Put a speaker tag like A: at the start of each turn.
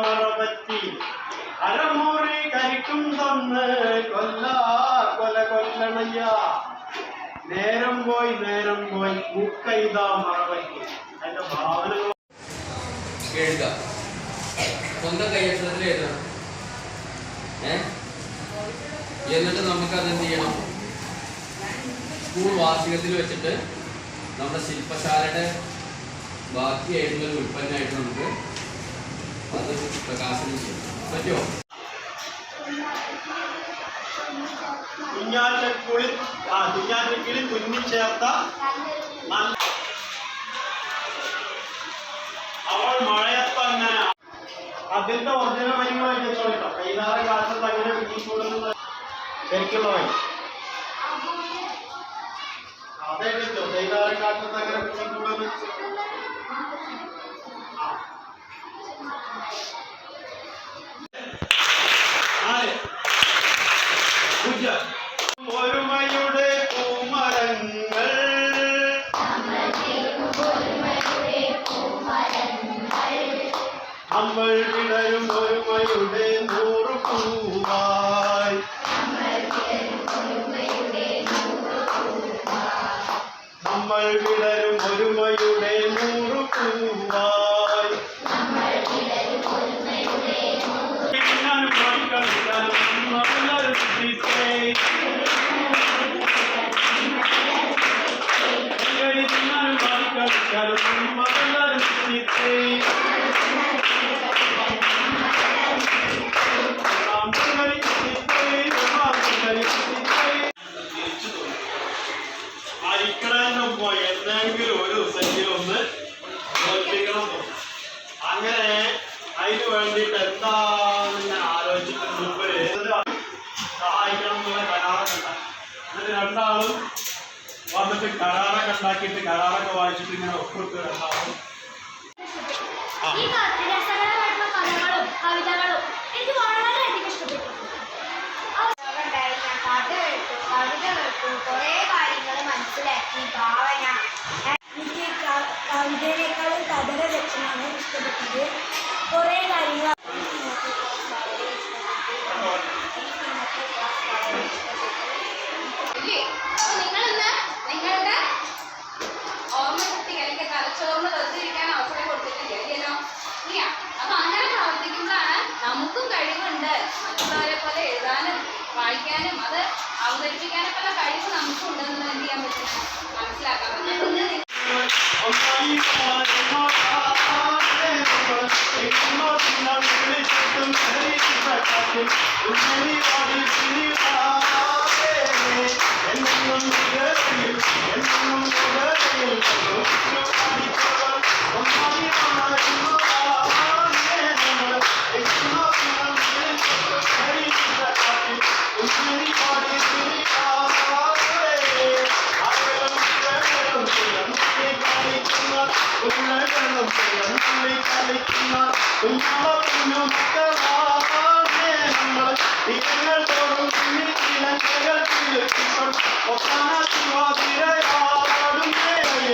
A: മറപറ്റി അരമുറി കരിക്കും തന്ന് കൊല്ല കൊല കൊല്ലണയ്യ. നേരം പോയി നേരം പോയി പൂക്കൈത മറപറ്റി അതിന്റെ ഭാവനകൾ
B: എഴുതുക സ്വന്തം കൈയക്ഷരത്തിൽ എഴുതണം. ഏ? എന്നിട്ട് നമുക്ക് അതെന്ത് ചെയ്യണം? സ്കൂൾ വാർഷികത്തിൽ വെച്ചിട്ട് നമ്മുടെ ശില്പശാലയുടെ ബാക്കി ആയിട്ടുള്ള ഒരു ഉൽപ്പന്നമായിട്ട് നമുക്ക് അത് പ്രകാശനം ചെയ്യാം. പറ്റുമോ?
A: കുഞ്ഞാന്റെ കുളി ആ കുഞ്ഞാന്റെ കിളി തുന്നിച്ചേർത്ത നല്ല അവൾ മഴയത്തങ്ങനെ. അതിന്റെ ഒറിജിനൽ വരികൾ ചോദിക്കാം കൈതാറ കാലത്ത് അങ്ങനെ പിടിക്കൂടുന്നത് ശരിക്കുള്ള വഴി അതെ വിളിച്ചോ കൈതാറ കാലത്ത് അങ്ങനെ പിടിക്കൂടുന്നത് ഒരുമയുടെ പൂമരങ്ങൾ. നമ്മൾ വിടരും ഒരുമയുടെ നൂറ് പൂവായി. നമ്മൾ വിടരും ഒരുമയുടെ നൂറ് പൂവായി. കളിക്കാനും കളിക്കാനും നമ്മളൊരു എന്തെങ്കിലും ഒരു ദിവസമെങ്കിലും ഒന്ന് തോൽപ്പിക്കണം. അങ്ങനെ അതിന് വേണ്ടിയിട്ട് എന്താണെന്ന് ആലോചിച്ചിട്ട് മുമ്പ് സഹായിക്കണം എന്നുള്ള കരാറൊക്കെ ഉണ്ടാക്കി എന്നിട്ട് രണ്ടാളും വന്നിട്ട് കരാറൊക്കെ ഉണ്ടാക്കിയിട്ട് കരാറൊക്കെ വായിച്ചിട്ട് ഇങ്ങനെ ഒപ്പിട്ട്
C: ഉണ്ടാവും. കവിതകളും വളരെയധികം ഭാവന. എനിക്ക് കവിതയേക്കാളും കഥയുടെ രചനയാണ് ഇഷ്ടപ്പെട്ടത്.
D: നമുക്കും കഴിവുണ്ട്. മറ്റുള്ളവരെ പോലെ എഴുതാനും വായിക്കാനും അത് അവതരിപ്പിക്കാനൊക്കെ ഉള്ള കഴിവ് നമുക്കും ഉണ്ടെന്ന് എന്ത് ചെയ്യാൻ പറ്റും മനസ്സിലാക്കാൻ പറ്റും.
A: Osana Shiva Viraya